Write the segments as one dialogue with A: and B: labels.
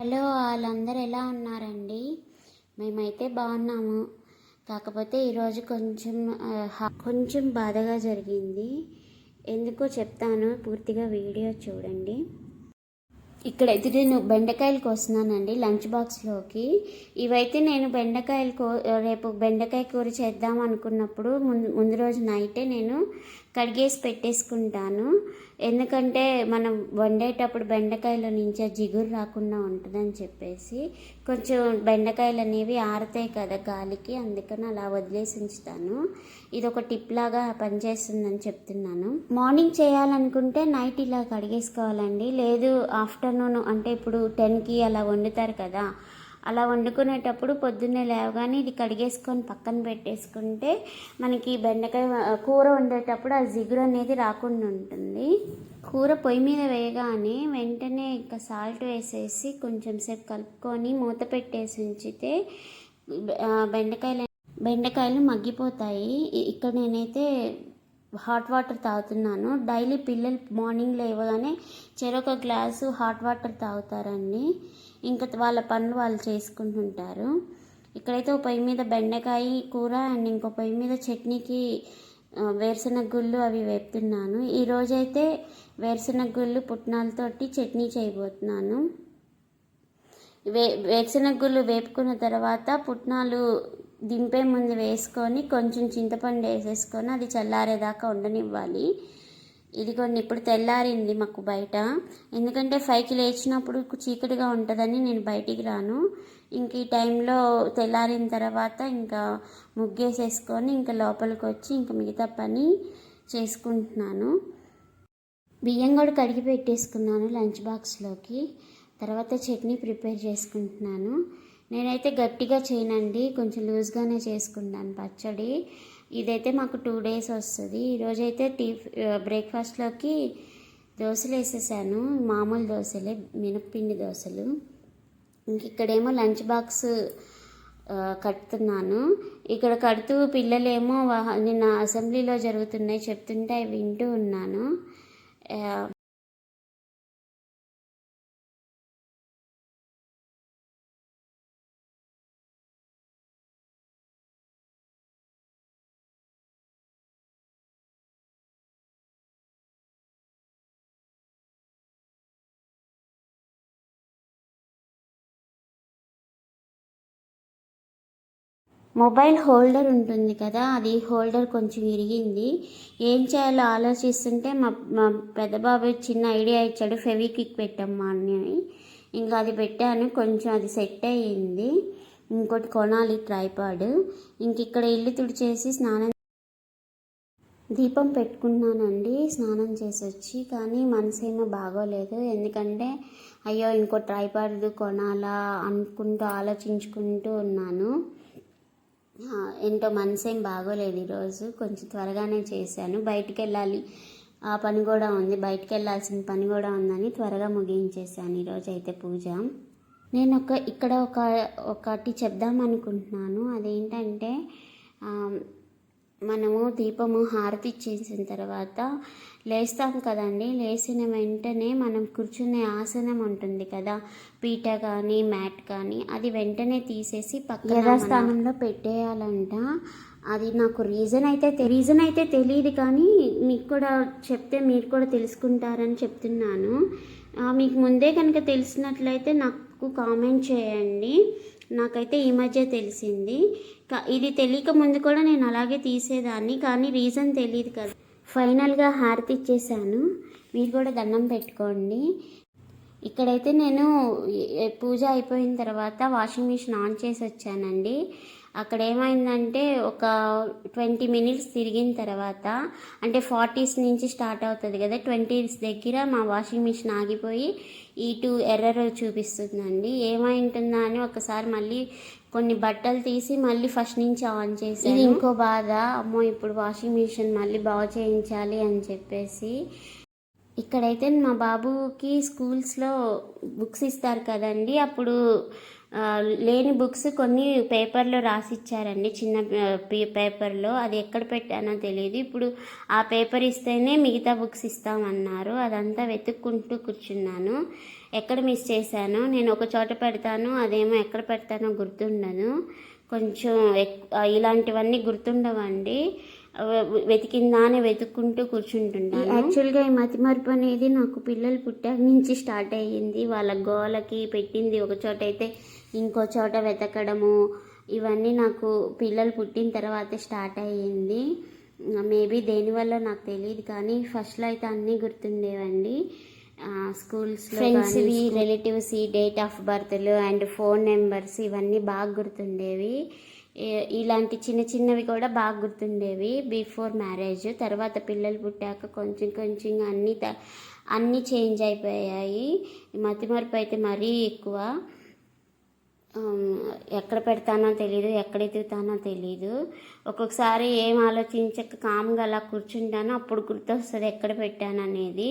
A: Hello వాళ్ళందరూ ఎలా ఉన్నారండి? మేమైతే బాగున్నాము. కాకపోతే ఈరోజు కొంచెం కొంచెం బాధగా జరిగింది. ఎందుకో చెప్తాను పూర్తిగా వీడియో చూడండి. ఇక్కడైతే నేను బెండకాయలు కోస్తున్నానండి లంచ్ బాక్స్లోకి. ఇవైతే నేను బెండకాయలు కో రేపు బెండకాయ కూర చేద్దాం అనుకున్నప్పుడు ముందు ముందు రోజు నైటే నేను కడిగేసి పెట్టేసుకుంటాను. ఎందుకంటే మనం వండేటప్పుడు బెండకాయల నుంచి జిగురు రాకుండా ఉంటుందని చెప్పేసి కొంచెం బెండకాయలు అనేవి ఆరుతాయి కదా గాలికి అందుకని అలా వదిలేసి ఉంచుతాను. ఇది ఒక టిప్ లాగా పనిచేస్తుందని చెప్తున్నాను. మార్నింగ్ చేయాలనుకుంటే నైట్ ఇలా కడిగేసుకోవాలండి. లేదు ఆఫ్టర్నూన్ అంటే ఇప్పుడు టెన్కి అలా వండుతారు కదా అలా వండుకునేటప్పుడు పొద్దున్నే లేవగానే ఇది కడిగేసుకొని పక్కన పెట్టేసుకుంటే మనకి బెండకాయ కూర వండేటప్పుడు ఆ జిగురు అనేది రాకుండా ఉంటుంది. కూర పొయ్యి మీద వేయగానే వెంటనే ఇంకా సాల్ట్ వేసేసి కొంచెం సేపు కలుపుకొని మూత పెట్టేసి ఉంచితే బెండకాయలు బెండకాయలు మగ్గిపోతాయి. ఇక్కడ నేనైతే హాట్ వాటర్ తాగుతున్నాను. డైలీ పిల్లలు మార్నింగ్ లేవగానే చెరొక గ్లాసు హాట్ వాటర్ తాగుతారండి. ఇంకా వాళ్ళ పనులు వాళ్ళు చేసుకుంటుంటారు. ఇక్కడైతే ఒక పొయ్యి మీద బెండకాయ కూర అండ్ ఇంకో పొయ్యి మీద చట్నీకి వేరుశనగ గుళ్ళు అవి వేపుతున్నాను. ఈరోజైతే వేరుశనగ గుళ్ళు పుట్నాలతోటి చట్నీ చేయబోతున్నాను. వే వేరుశనగ గుళ్ళు వేపుకున్న తర్వాత పుట్నాలు దింపే ముందు వేసుకొని కొంచెం చింతపండు వేసేసుకొని అది చల్లారేదాకా ఉండనివ్వాలి. ఇది కొన్ని ఇప్పుడు తెల్లారింది మాకు బయట. ఎందుకంటే ఫైవ్కి లేచినప్పుడు చీకటిగా ఉంటుందని నేను బయటికి రాను. ఇంక ఈ టైంలో తెల్లారిన తర్వాత ఇంకా ముగ్గేసేసుకొని ఇంకా లోపలికి వచ్చి ఇంకా మిగతా పని చేసుకుంటున్నాను. బియ్యం కూడా కడిగి పెట్టేసుకున్నాను లంచ్ బాక్స్లోకి. తర్వాత చట్నీ ప్రిపేర్ చేసుకుంటున్నాను. నేనైతే గట్టిగా చేయనండి. కొంచెం లూజ్గానే చేసుకున్నాను పచ్చడి. ఇదైతే మాకు టూ డేస్ వస్తుంది. ఈరోజైతే టీ బ్రేక్ఫాస్ట్లోకి దోశలు వేసేసాను. మామూలు దోశలే మినప్పిండి దోశలు. ఇంక ఇక్కడేమో లంచ్ బాక్స్ కడుతున్నాను. ఇక్కడ కడుతూ పిల్లలేమో నిన్న అసెంబ్లీలో జరుగుతున్నాయి చెప్తుంటే అవి వింటూ ఉన్నాను. మొబైల్ హోల్డర్ ఉంటుంది కదా అది హోల్డర్ కొంచెం విరిగింది ఏం చేయాలో ఆలోచిస్తుంటే మా మా పెద్ద బాబాయ్ చిన్న ఐడియా ఇచ్చాడు ఫెవిక్విక్ పెట్టమ్మా అని ఇంకా అది పెట్టాను కొంచెం అది సెట్ అయ్యింది. ఇంకోటి కొనాలి ట్రైపాడ్. ఇంక ఇక్కడ ఇల్లు తుడిచేసి స్నానం దీపం పెట్టుకున్నానండి స్నానం చేసి వచ్చి కానీ మనసేమో బాగోలేదు. ఎందుకంటే అయ్యో ఇంకో ట్రైపాడ్ కొనాలా అనుకుంటూ ఆలోచించుకుంటూ ఉన్నాను. ఎంతో మనసేం బాగోలేదు ఈరోజు. కొంచెం త్వరగానే చేశాను. బయటికి వెళ్ళాలి ఆ పని కూడా ఉంది. బయటికి వెళ్ళాల్సిన పని కూడా ఉందని త్వరగా ముగించేశాను ఈరోజు అయితే పూజ. నేను ఒక ఇక్కడ ఒక ఒకటి చెప్దాం అనుకుంటున్నాను. అదేంటంటే మనము దీపము హారతి ఇచ్చేసిన తర్వాత లేస్తాం కదండి. లేచిన వెంటనే మనం కూర్చునే ఆసనం ఉంటుంది కదా. పీట కానీ మ్యాట్ కానీ అది వెంటనే తీసేసి పక్కన యథాస్థానంలో పెట్టేయాలంట. అది నాకు రీజన్ అయితే రీజన్ అయితే తెలియదు కానీ మీకు కూడా చెప్తే మీరు కూడా తెలుసుకుంటారని చెప్తున్నాను. మీకు ముందే కనుక తెలిసినట్లయితే నాకు నాకు కామెంట్ చేయండి. నాకైతే ఈ మధ్య తెలిసింది. ఇది తెలియక ముందు కూడా నేను అలాగే తీసేదాన్ని కానీ రీజన్ తెలియదు కదా. ఫైనల్గా హారతి ఇచ్చేసాను. మీరు కూడా దండం పెట్టుకోండి. ఇక్కడైతే నేను పూజ అయిపోయిన తర్వాత వాషింగ్ మిషన్ ఆన్ చేసి వచ్చానండి అక్కడ ఏమైందంటే ఒక ట్వంటీ మినిట్స్ తిరిగిన తర్వాత అంటే ఫార్టీస్ నుంచి స్టార్ట్ అవుతుంది కదా ట్వంటీస్ దగ్గర మా వాషింగ్ మిషన్ ఆగిపోయి ఈ టూ ఎర్రర్ చూపిస్తుందండి. ఏమైంటుందా అని ఒకసారి మళ్ళీ కొన్ని బట్టలు తీసి మళ్ళీ ఫస్ట్ నుంచి ఆన్ చేసి ఇది ఇంకో బాధ. అమ్మో ఇప్పుడు వాషింగ్ మిషన్ మళ్ళీ బాగు చేయించాలి అని చెప్పేసి. ఇక్కడైతే మా బాబుకి స్కూల్స్లో బుక్స్ ఇస్తారు కదండి అప్పుడు లేని బుక్స్ కొన్ని పేపర్లో రాసిచ్చారండి. చిన్న పే- పేపర్లో. అది ఎక్కడ పెట్టానో తెలియదు ఇప్పుడు ఆ పేపర్ ఇస్తేనే మిగతా బుక్స్ ఇస్తామన్నారు. అదంతా వెతుక్కుంటూ కూర్చున్నాను. ఎక్కడ మిస్ చేశాను నేను ఒక చోట పెడతాను అదేమో ఎక్కడ పెడతానో గుర్తుండదు. కొంచెం ఇలాంటివన్నీ గుర్తుండవండి. వెతికిందానే వెతుక్కుంటూ కూర్చుంటుంటాను. యాక్చువల్గా ఈ మతిమరుపు అనేది నాకు పిల్లలు పుట్టాక నుంచి స్టార్ట్ అయ్యింది. వాళ్ళ గోలకి పెట్టింది ఒక చోట అయితే ఇంకో చోట వెతకడము ఇవన్నీ నాకు పిల్లలు పుట్టిన తర్వాతే స్టార్ట్ అయ్యింది. మేబీ దేనివల్ల నాకు తెలియదు కానీ ఫస్ట్లో అయితే అన్నీ గుర్తుండేవండి. స్కూల్స్ ఫ్రెండ్స్వి రిలేటివ్స్ డేట్ ఆఫ్ బర్త్లు అండ్ ఫోన్ నెంబర్స్ ఇవన్నీ బాగా గుర్తుండేవి. ఇలాంటి చిన్న చిన్నవి కూడా బాగా గుర్తుండేవి బిఫోర్ మ్యారేజ్. తర్వాత పిల్లలు పుట్టాక కొంచెం కొంచెం అన్నీ త- అన్నీ చేంజ్ అయిపోయాయి. మతిమరుపు అయితే మరీ ఎక్కువ. ఎక్కడ పెడతానో తెలీదు ఎక్కడ ఎదుగుతానో తెలీదు. ఒక్కొక్కసారి ఏం ఆలోచించక కామ్గా అలా కూర్చుంటానో అప్పుడు గుర్తొస్తుంది ఎక్కడ పెట్టాను అనేది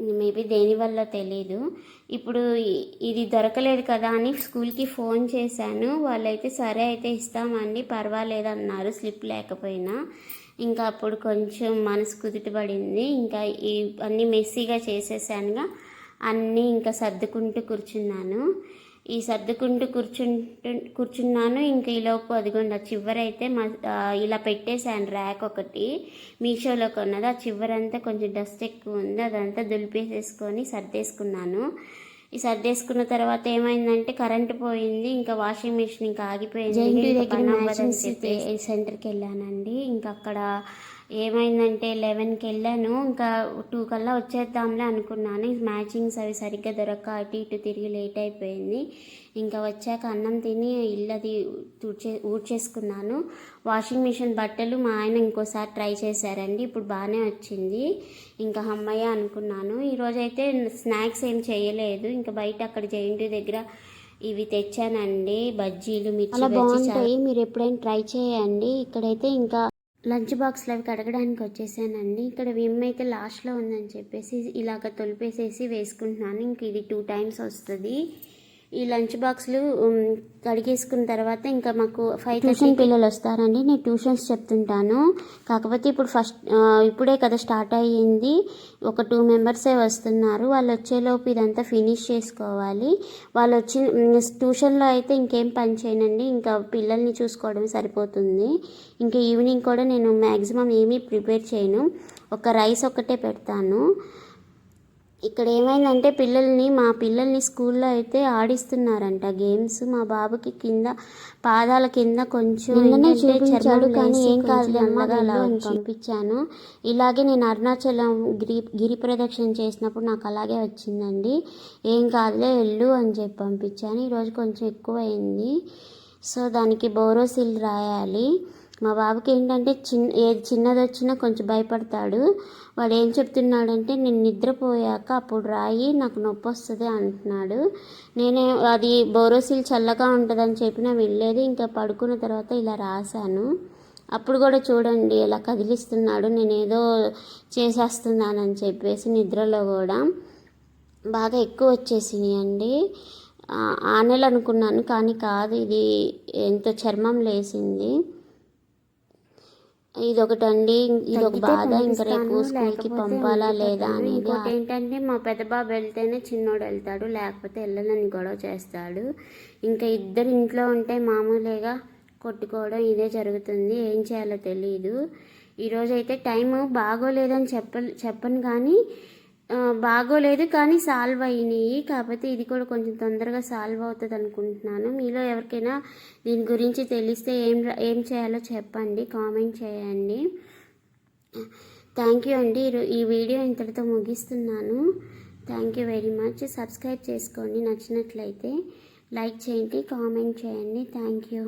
A: మేబీ దేనివల్ల తెలీదు. ఇప్పుడు ఇది దొరకలేదు కదా అని స్కూల్కి ఫోన్ చేశాను. వాళ్ళైతే సరే అయితే ఇస్తామండి పర్వాలేదు అన్నారు స్లిప్ లేకపోయినా. ఇంకా అప్పుడు కొంచెం మనసు కుదుటపడింది ఇంకా ఈ అన్నీ మెస్సీగా చేసేసానుగా. అన్నీ ఇంకా సర్దుకుంటూ కూర్చున్నాను. ఈ సర్దుకుంటూ కూర్చుంటు కూర్చున్నాను. ఇంకా ఈలోపు అదిగోండి ఆ చివరైతే మా ఇలా పెట్టేశాను ర్యాక్ ఒకటి. మీషోలో కొన్నది. ఆ చివరంతా కొంచెం డస్ట్ ఎక్కువ ఉంది. అదంతా దులిపేసేసుకొని సర్దేసుకున్నాను. ఈ సర్దేసుకున్న తర్వాత ఏమైందంటే కరెంట్ పోయింది. ఇంకా వాషింగ్ మిషన్ ఇంకా ఆగిపోయింది. సెంటర్కి వెళ్ళానండి. ఇంకా అక్కడ ఏమైందంటే లెవెన్కి వెళ్ళాను. ఇంకా టూ కల్లా వచ్చేద్దాంలే అనుకున్నాను. మ్యాచింగ్స్ అవి సరిగ్గా దొరక్క అటు ఇటు తిరిగి లేట్ అయిపోయింది. ఇంకా వచ్చాక అన్నం తిని ఇల్లు అది తుడిచే ఊడ్చేసుకున్నాను. వాషింగ్ మిషన్ బట్టలు మా ఆయన ఇంకోసారి ట్రై చేశారండి. ఇప్పుడు బాగానే వచ్చింది. ఇంకా అమ్మయ్య అనుకున్నాను. ఈరోజైతే స్నాక్స్ ఏం చేయలేదు. ఇంకా బయట అక్కడ జైంటు దగ్గర ఇవి తెచ్చానండి. బజ్జీలు మిర్చి
B: అలా బాగుంటాయి. మీరు ఎప్పుడైనా ట్రై చేయండి. ఇక్కడైతే ఇంకా
A: లంచ్ బాక్స్లు అవి కడగడానికి వచ్చేసానండి. ఇక్కడ విమ్ అయితే లాస్ట్లో ఉందని చెప్పేసి ఇలాగ తొలిపేసేసి వేసుకుంటున్నాను. ఇంక ఇది టూ టైమ్స్ వస్తుంది. ఈ లంచ్ బాక్స్లు కడిగేసుకున్న తర్వాత ఇంకా మాకు ఫైవ్
B: ట్యూషన్ పిల్లలు వస్తారండి. నేను ట్యూషన్స్ చెప్తుంటాను. కాకపోతే ఇప్పుడు ఫస్ట్ ఇప్పుడే కదా స్టార్ట్ అయ్యింది. ఒక టూ మెంబర్సే వస్తున్నారు. వాళ్ళు వచ్చేలోపు ఇదంతా ఫినిష్ చేసుకోవాలి. వాళ్ళు వచ్చి ఉమ్, ట్యూషన్లో అయితే ఇంకేం పని చేయనండి. ఇంకా పిల్లల్ని చూసుకోవడం సరిపోతుంది. ఇంకా ఈవినింగ్ కూడా నేను మ్యాక్సిమం ఏమీ ప్రిపేర్ చేయను. ఒక రైస్ ఒకటే పెడతాను. ఇక్కడ ఏమైందంటే పిల్లల్ని మా పిల్లల్ని స్కూల్లో అయితే ఆడిస్తున్నారంట గేమ్స్. మా బాబుకి కింద పాదాల కింద కొంచెం
A: చూపించాడు కానీ ఏం
B: నల్లగా అలా పంపించాను ఇలాగే నేను అరుణాచలం గిరి గిరి ప్రదక్షిణ చేసినప్పుడు నాకు అలాగే వచ్చిందండి. ఏం కాదులే వెళ్ళు అని చెప్పి పంపించాను. ఈరోజు కొంచెం ఎక్కువ అయింది సో దానికి బోరోసిల్ రాయాలి. మా బాబుకి ఏంటంటే చిన్న ఏది చిన్నది వచ్చినా కొంచెం భయపడతాడు. వాడు ఏం చెప్తున్నాడంటే నేను నిద్రపోయాక అప్పుడు రాయి నాకు నొప్పి వస్తుంది అంటున్నాడు. నేనే అది బోరోసిల్ చల్లగా ఉంటుందని చెప్పినా వెళ్ళేది ఇంకా పడుకున్న తర్వాత ఇలా రాశాను. అప్పుడు కూడా చూడండి ఇలా కదిలిస్తున్నాడు. నేనేదో చేసేస్తున్నానని చెప్పేసి నిద్రలో కూడా బాగా ఎక్కువ వచ్చేసినాయి అండి. ఆ- అనుకున్నాను కానీ కాదు ఇది ఎంత చర్మం లేసింది. ఇది ఒకటండి ఇది ఒక బాధ. ఇంకా రేపు స్కూల్కి పంపాలా లేదా. అనేది
A: ఏంటంటే మా పెద్ద బాబు వెళ్తేనే చిన్నోడు వెళ్తాడు. లేకపోతే వెళ్ళనని గొడవ చేస్తాడు. ఇంకా ఇద్దరు ఇంట్లో ఉంటే మామూలుగా కొట్టుకోవడం ఇదే జరుగుతుంది. ఏం చేయాలో తెలియదు ఈరోజు అయితే టైం బాగోలేదని చెప్ప చెప్పను కానీ బాగోలేదు కానీ సాల్వ్ అయినాయి. కాకపోతే ఇది కూడా కొంచెం తొందరగా సాల్వ్ అవుతుంది అనుకుంటున్నాను. మీలో ఎవరికైనా దీని గురించి తెలిస్తే ఏం ఏం చేయాలో చెప్పండి. కామెంట్ చేయండి. థ్యాంక్ యూ అండి. ఈ వీడియో ఇంతటితో ముగిస్తున్నాను. Thank you very much. Subscribe చేసుకోండి నచ్చినట్లయితే. లైక్ చేయండి కామెంట్ చేయండి. Thank you.